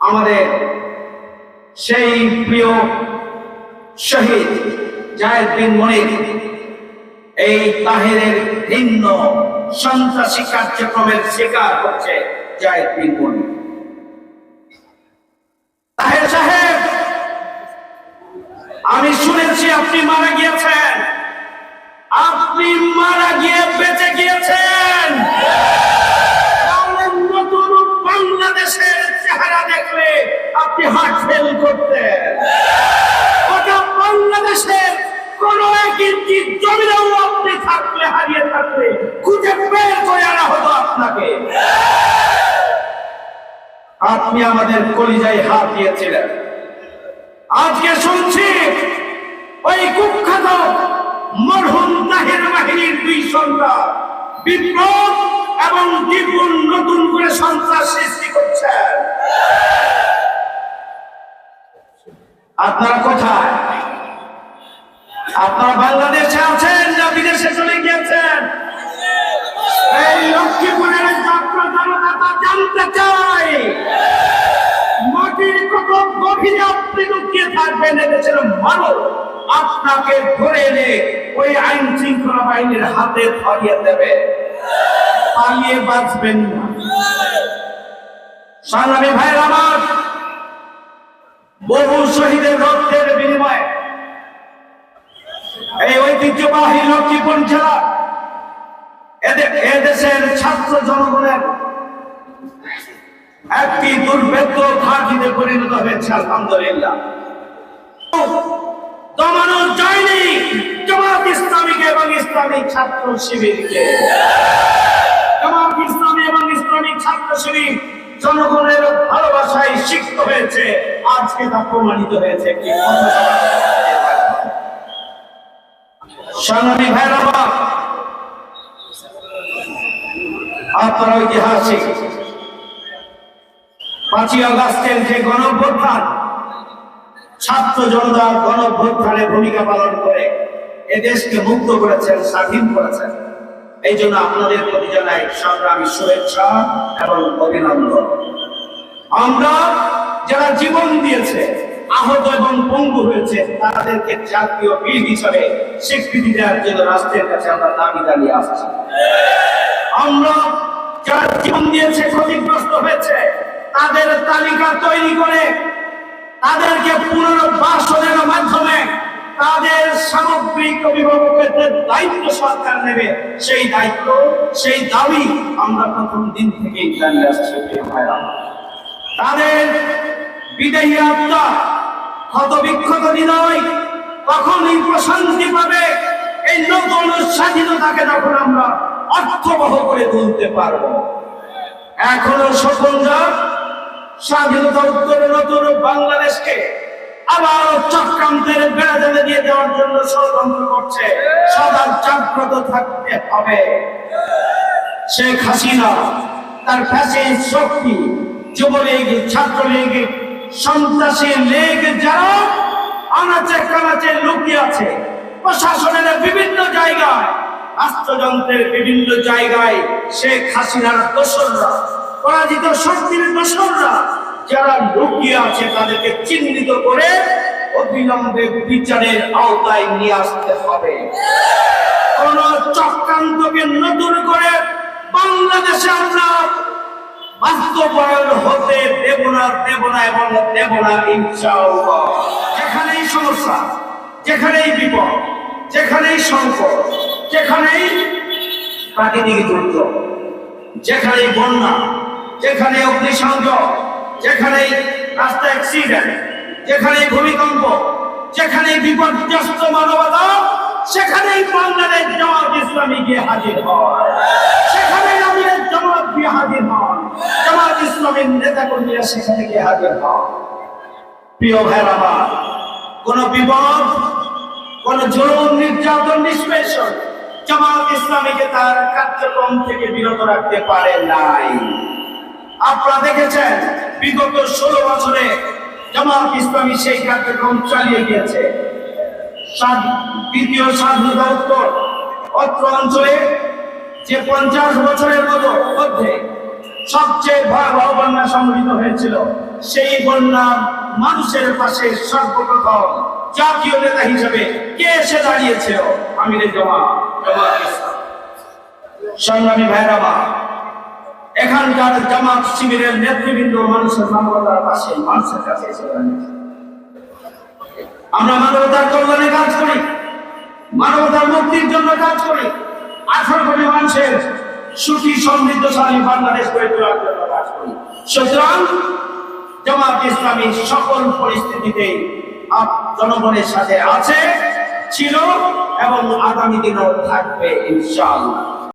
আমাদের সেই প্রিয় শহীদ জায়েদ বিন মনির, এই তাহেরের ভিন্ন সন্ত্রাসী কার্যক্রমের শিকার হচ্ছে জায়েদ বিন মনির। তাহের সাহেব, আমি শুনেছি আপনি মারা গিয়েছেন। করতেন ওটা বাংলাদেশের কোন এক ইঞ্চি আপনি থাকলে, হারিয়ে থাকলে খুঁজে বের করে আনা হতো আপনাকে। আপনি আমাদের কলিজায় হাত দিয়েছিলেন। আজকে শুনছি ওই কুখ্যাত মরহুম তাহের বাহিনীর দুই সন্তান, বিপ্লব এবং দ্বিগুণ নতুন করে সন্ত্রাস আপনারা কোথায়? আপনারা বাংলাদেশে আছেন না বিদেশে চলে গিয়েছেন? এই লক্ষ্মীপুরের জনতা চাই। মাটির কত গভীরে আপনি লুকিয়ে থাকবেন এদেশের মানুষ। আপনাকে ধরে এনে ওই আইন শৃঙ্খলা বাহিনীর হাতে ধরিয়ে দেবে। পালিয়ে বাঁচবেন না। সংগ্রামী ভাইয়ের আমার বহু শহীদের রক্তের বিনিময়ে এই ঐতিহ্যবাহী লক্ষ্মীপুর জেলা এদেশের ছাত্র জনগণের একটি দুর্ভেদ্য ঘাটিতে পরিণত হয়েছে, আলহামদুলিল্লাহ। দমানো যায়নি জামাত ইসলামীকে এবং ইসলামিক ছাত্র শিবিরকে। জামাত ইসলামী এবং ইসলামিক ছাত্র শিবির জনগণের ভালোবাসায় সিক্ত হয়েছে, আজকে তা প্রমাণিত হয়েছে কি? সংগ্রামী ভাইরা আপনারা ঐতিহাসিক পাঁচই আগস্টের যে গণভ্যুত্থান ছাত্র জনতার গণভ্যুত্থানে ভূমিকা পালন করে এ দেশকে মুক্ত করেছেন, স্বাধীন করেছেন। এই জন্য আপনাদের প্রতি জানাই সংগ্রামী শুভেচ্ছা এবং অভিনন্দন। আমরা যারা জীবন দিয়েছে, আহত এবং পঙ্গু হয়েছে, তাদেরকে জাতীয় বীর হিসাবে স্বীকৃতি দেওয়ার জন্য রাষ্ট্রের কাছে আমরা দাবি দাঁড়িয়ে আসছি। আমরা যারা জীবন দিয়েছে, ক্ষতিগ্রস্ত হয়েছে, তাদের তালিকা তৈরি করে তাদেরকে পুনর্বাসনের মাধ্যমে সামগ্রিক অভিভাবকের দায়িত্ব সরকার নেবে, সেই দায়িত্ব, সেই দাবি আমরা প্রথম দিন থেকেই জানিয়ে আসছি তাদের বিদেহী আত্মা ক্ষত বিক্ষত হৃদয় কখনই প্রশান্তি পাবে। এই নতুন স্বাধীনতাকে যখন আমরা অর্থবহ করে তুলতে পারব। এখনও স্বপনরা স্বাধীনতা উত্তরে নতুন বাংলাদেশকে আবার চক্রান্তের বেড়া দিয়ে দেওয়ার জন্য ষড়যন্ত্র করছে। সদা থাকতে হবে। শেখ হাসিনা, তার শক্তি সন্ত্রাসী যারা আনাচে কানাচে আছে, প্রশাসনের বিভিন্ন জায়গায়, রাষ্ট্রযন্ত্রের বিভিন্ন জায়গায় শেখ হাসিনার দোসররা, পরাজিত শক্তির দোসররা যারা লুকিয়ে আছে তাদেরকে চিহ্নিত করে অবিলম্বে বিচারের আওতায় নিয়ে আসতে হবে। কোন চক্রান্তকে নতুন করে বাংলাদেশে আমরা বাস্তবায়ন হতে দেব না দেব না এবং দেব না যেখানেই সমস্যা, যেখানেই বিপদ, যেখানেই সংকট, যেখানেই প্রাকৃতিক দুর্যোগ, যেখানেই বন্যা যেখানে অগ্নিসংযোগ যেখানেই রাস্তা অ্যাক্সিডেন্ট যেখানেই ভূমিকম্প, যেখানেই বিপর্যস্ত মানবতা, সেখানেই বাংলাদেশ জামাত ইসলামী গিয়ে হাজির হয়। সেখানেই আমাদের জামাত গিয়ে হাজির হন জামাত ইসলামের নেতা কর্মীরা সেখানে গিয়ে হাজির হন প্রিয় ভাইয়ের আমার, কোন বিপদ, কোন জুলুম, নির্যাতন, নিষ্পেষণ জামাত ইসলামীকে তার কার্যক্রম থেকে বিরত রাখতে পারে নাই। আপনারা দেখেছেন বিগত ষোলো বছরে জামাত ইসলামী সেই কার্যক্রম চালিয়ে গিয়েছে দ্বিতীয় স্বাধীনতা উত্তর অত্র অঞ্চলে যে পঞ্চাশ বছরের মতো মধ্যে সবচেয়ে ভয়াবহ বন্যা সংঘটিত হয়েছিল, সেই বন্যা মানুষের পাশে সর্বপ্রথম জাতীয় নেতা হিসেবে কে এসে দাঁড়িয়েছিল আমিরের জমা ইসলাম। সংগ্রামী ভাইরামা এখানকার জামাত শিবিরের নেতৃবৃন্দ মানুষের মানবতার পাশে, মানুষের কাছে আমরা মানবতার কল্যাণে কাজ করি, মানবতার মুক্তির জন্য কাজ করি। আঠারো কোটি মানুষের সুখী, সমৃদ্ধশালী বাংলাদেশ গড়ে তোলার জন্য কাজ করি। সুতরাং জামাত ইসলামী সকল পরিস্থিতিতে জনগণের সাথে আছে, ছিল এবং আগামী দিনও থাকবে, ইনশাআল্লাহ।